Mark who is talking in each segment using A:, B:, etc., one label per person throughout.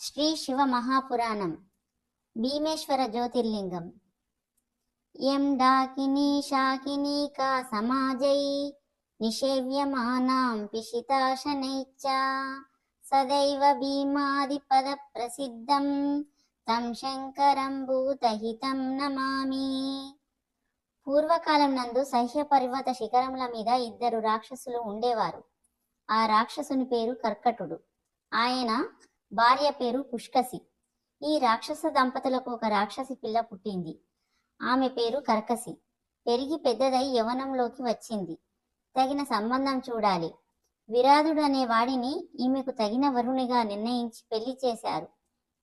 A: శ్రీ శివ మహాపురాణం భీమేశ్వర జ్యోతిర్లింగం. ఎం డాకినీ శాకిని కా సమాజై నిషేవ్యమానాం పిశితాశనైశ్చ సదైవ భీమాదిపద ప్రసిద్ధం తం శంకరం భూతహితం నమామి. పూర్వకాలం నందు సహ్య పర్వత శిఖరముల మీద ఇద్దరు రాక్షసులు ఉండేవారు. ఆ రాక్షసుని పేరు కర్కటుడు. ఆయన భార్య పేరు పుష్కసి. ఈ రాక్షస దంపతులకు ఒక రాక్షసి పిల్ల పుట్టింది. ఆమె పేరు కర్కసి. పెరిగి పెద్దదై యవనంలోకి వచ్చింది. తగిన సంబంధం చూడాలి. విరాధుడు అనే వాడిని ఈమెకు తగిన వరుణిగా నిర్ణయించి పెళ్ళి చేశారు.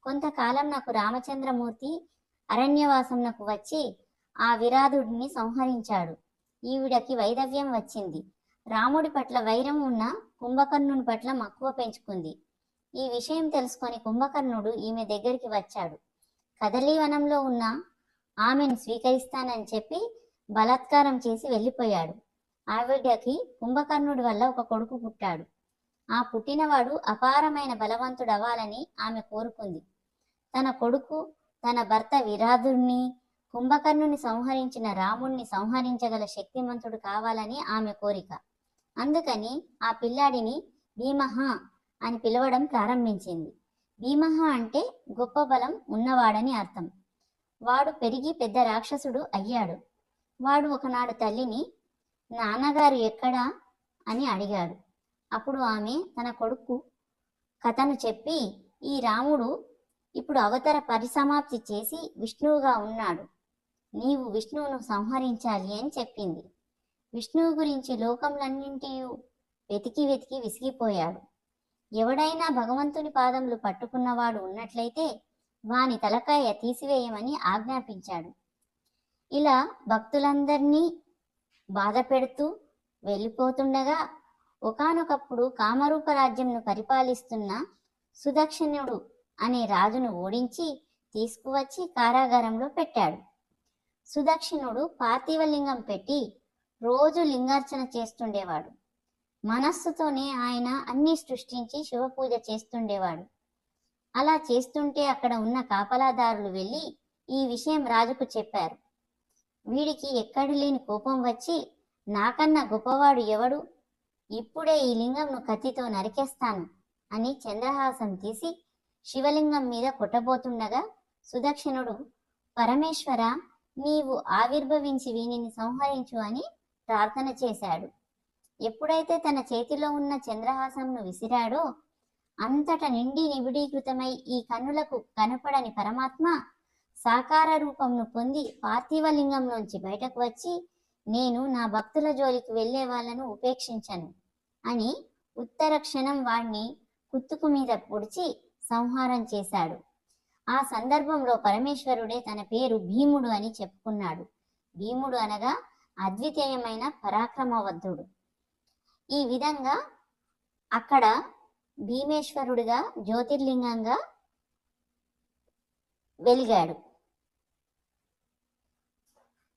A: కొంతకాలం నాకు రామచంద్రమూర్తి అరణ్యవాసంనకు వచ్చి ఆ విరాధుడిని సంహరించాడు. ఈవిడకి వైదవ్యం వచ్చింది. రాముడి పట్ల వైరం ఉన్న కుంభకర్ణుని పట్ల మక్కువ పెంచుకుంది. ఈ విషయం తెలుసుకొని కుంభకర్ణుడు ఈమె దగ్గరికి వచ్చాడు. కదలీవనంలో ఉన్న ఆమెను స్వీకరిస్తానని చెప్పి బలాత్కారం చేసి వెళ్ళిపోయాడు. ఆవిడకి కుంభకర్ణుడి వల్ల ఒక కొడుకు పుట్టాడు. ఆ పుట్టినవాడు అపారమైన బలవంతుడు అవ్వాలని ఆమె కోరుకుంది. తన కొడుకు తన భర్త విరాధుణ్ణి కుంభకర్ణుని సంహరించిన రాముణ్ణి సంహరించగల శక్తిమంతుడు కావాలని ఆమె కోరిక. అందుకని ఆ పిల్లాడిని భీమహ అని పిలవడం ప్రారంభించింది. భీమహ అంటే గొప్ప బలం ఉన్నవాడని అర్థం. వాడు పెరిగి పెద్ద రాక్షసుడు అయ్యాడు. వాడు ఒకనాడు తల్లిని నాన్నగారు ఎక్కడా? అని అడిగాడు. అప్పుడు ఆమె తన కొడుకు కథను చెప్పి ఈ రాముడు ఇప్పుడు అవతర పరిసమాప్తి చేసి విష్ణువుగా ఉన్నాడు. నీవు విష్ణువును సంహరించాలి అని చెప్పింది. విష్ణువు గురించి లోకములన్నింటి వెతికి వెతికి విసిగిపోయాడు. ఎవడైనా భగవంతుని పాదములు పట్టుకున్నవాడు ఉన్నట్లయితే వాని తలకాయ తీసివేయమని ఆజ్ఞాపించాడు. ఇలా భక్తులందరినీ బాధ పెడుతూ వెళ్ళిపోతుండగా ఒకానొకప్పుడు కామరూప రాజ్యంను పరిపాలిస్తున్న సుదక్షిణుడు అనే రాజును ఓడించి తీసుకువచ్చి కారాగారంలో పెట్టాడు. సుదక్షిణుడు పార్థివలింగం పెట్టి రోజు లింగార్చన చేస్తుండేవాడు. మనస్సుతోనే ఆయన అన్ని సృష్టించి శివపూజ చేస్తుండేవాడు. అలా చేస్తుంటే అక్కడ ఉన్న కాపలాదారులు వెళ్ళి ఈ విషయం రాజుకు చెప్పారు. వీడికి ఎక్కడి లేని కోపం వచ్చి నాకన్నా గొప్పవాడు ఎవడు? ఇప్పుడే ఈ లింగంను కత్తితో నరికేస్తాను అని చంద్రహాసం తీసి శివలింగం మీద కొట్టబోతుండగా సుదక్షిణుడు పరమేశ్వర నీవు ఆవిర్భవించి వీనిని సంహరించు అని ప్రార్థన చేశాడు. ఎప్పుడైతే తన చేతిలో ఉన్న చంద్రహాసంను విసిరాడో అంతట నిండి నిబిడీకృతమై ఈ కన్నులకు కనపడని పరమాత్మ సాకార రూపంను పొంది పార్థివలింగంలోంచి బయటకు వచ్చి నేను నా భక్తుల జోలికి వెళ్ళే వాళ్ళను ఉపేక్షించను అని ఉత్తర క్షణం వాణ్ణి కుత్తుకు మీద పొడిచి సంహారం చేశాడు. ఆ సందర్భంలో పరమేశ్వరుడే తన పేరు భీముడు అని చెప్పుకున్నాడు. భీముడు అనగా అద్వితీయమైన పరాక్రమవద్ధుడు. ఈ విధంగా అక్కడ భీమేశ్వరుడిగా జ్యోతిర్లింగంగా వెలిగాడు.